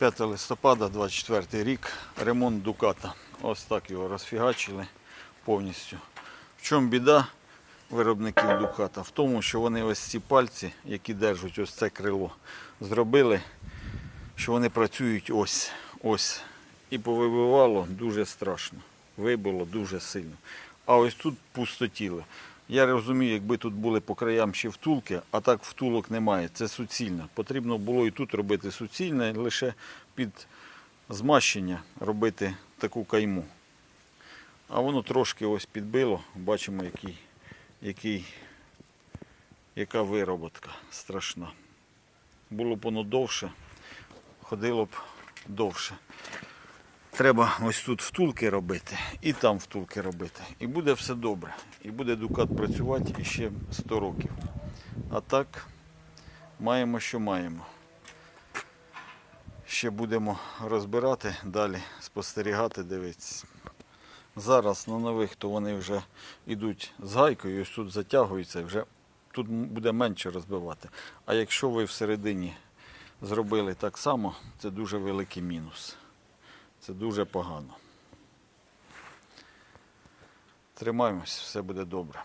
5 листопада, 24 рік, ремонт Дуката. Ось так його розфігачили повністю. В чому біда виробників Дуката? В тому, що вони ось ці пальці, які держать ось це крило, зробили, що вони працюють ось, ось. І повибивало дуже страшно. Вибило дуже сильно. А ось тут пустотіле. Я розумію, якби тут були по краям ще втулки, а так втулок немає. Це суцільно. Потрібно було і тут робити суцільне, лише під змащення робити таку кайму. А воно трошки ось підбило. Бачимо, який, який, яка вироботка страшна. Було б воно довше, ходило б довше. Треба ось тут втулки робити і там втулки робити. І буде все добре. І буде дукат працювати іще 100 років. А так маємо, що маємо. Ще будемо розбирати далі, спостерігати, дивитися. Зараз на нових, то вони вже йдуть з гайкою, ось тут затягуються, вже тут буде менше розбивати. А якщо ви всередині зробили так само, це дуже великий мінус. Це дуже погано. Тримаємось, все буде добре.